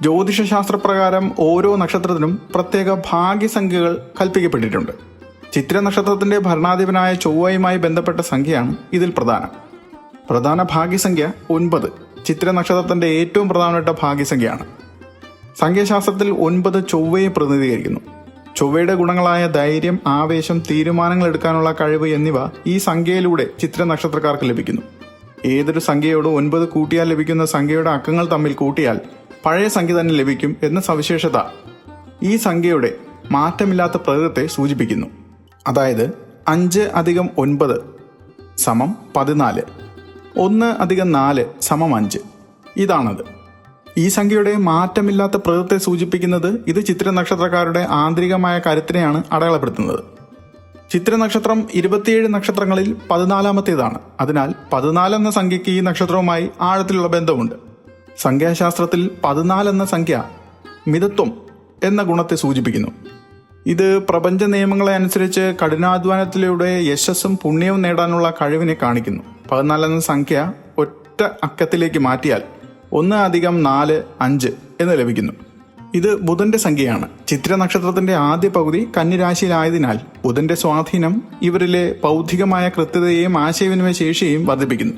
ജ്യോതിഷശാസ്ത്രപ്രകാരം ഓരോ നക്ഷത്രത്തിനും പ്രത്യേക ഭാഗ്യസംഖ്യകൾ കൽപ്പിക്കപ്പെട്ടിട്ടുണ്ട്. ചിത്ര നക്ഷത്രത്തിന്റെ ഭരണാധിപനായ ചൊവ്വയുമായി ബന്ധപ്പെട്ട സംഖ്യയാണ് ഇതിൽ പ്രധാനം. പ്രധാന ഭാഗ്യസംഖ്യ ഒൻപത്. ചിത്ര നക്ഷത്രത്തിന്റെ ഏറ്റവും പ്രധാനപ്പെട്ട ഭാഗ്യസംഖ്യയാണ്. സംഖ്യാശാസ്ത്രത്തിൽ ഒൻപത് ചൊവ്വയെ പ്രതിനിധീകരിക്കുന്നു. ചൊവ്വയുടെ ഗുണങ്ങളായ ധൈര്യം ആവേശം തീരുമാനങ്ങൾ എടുക്കാനുള്ള കഴിവ് എന്നിവ ഈ സംഖ്യയിലൂടെ ചിത്ര നക്ഷത്രക്കാർക്ക് ലഭിക്കുന്നു. ഏതൊരു സംഖ്യയോട് ഒൻപത് കൂട്ടിയാൽ ലഭിക്കുന്ന സംഖ്യയുടെ അക്കങ്ങൾ തമ്മിൽ കൂട്ടിയാൽ പഴയ സംഖ്യ തന്നെ ലഭിക്കും എന്ന സവിശേഷത ഈ സംഖ്യയുടെ മാറ്റമില്ലാത്ത പ്രകൃതത്തെ സൂചിപ്പിക്കുന്നു. അതായത് അഞ്ച് അധികം ഒൻപത് സമം പതിനാല് ഒന്ന് അധികം നാല് സമം അഞ്ച്. ഇതാണത്. ഈ സംഖ്യയുടെ മാറ്റമില്ലാത്ത പ്രകൃതത്തെ സൂചിപ്പിക്കുന്നത് ഇത് ചിത്ര നക്ഷത്രക്കാരുടെ ആന്തരികമായ കരുത്തിനെയാണ് അടയാളപ്പെടുത്തുന്നത്. ചിത്ര നക്ഷത്രം ഇരുപത്തിയേഴ് നക്ഷത്രങ്ങളിൽ പതിനാലാമത്തേതാണ്. അതിനാൽ പതിനാല് എന്ന സംഖ്യയ്ക്ക് ഈ നക്ഷത്രവുമായി ആഴത്തിലുള്ള ബന്ധമുണ്ട്. സംഖ്യാശാസ്ത്രത്തിൽ പതിനാല് എന്ന സംഖ്യ മിതത്വം എന്ന ഗുണത്തെ സൂചിപ്പിക്കുന്നു. ഇത് പ്രപഞ്ച നിയമങ്ങളെ അനുസരിച്ച് കഠിനാധ്വാനത്തിലൂടെ യശസ്സും പുണ്യവും നേടാനുള്ള കഴിവിനെ കാണിക്കുന്നു. പതിനാല് എന്ന സംഖ്യ ഒറ്റ അക്കത്തിലേക്ക് മാറ്റിയാൽ ഒന്ന് അധികം നാല് അഞ്ച് എന്ന് ലഭിക്കുന്നു. ഇത് ബുധന്റെ സംഖ്യയാണ്. ചിത്ര നക്ഷത്രത്തിന്റെ ആദ്യ പകുതി കന്നിരാശിയിലായതിനാൽ ബുധന്റെ സ്വാധീനം ഇവരിലെ ബൗദ്ധികമായ കൃത്യതയെയും ആശയവിനിമയ ശേഷിയെയും വർദ്ധിപ്പിക്കുന്നു.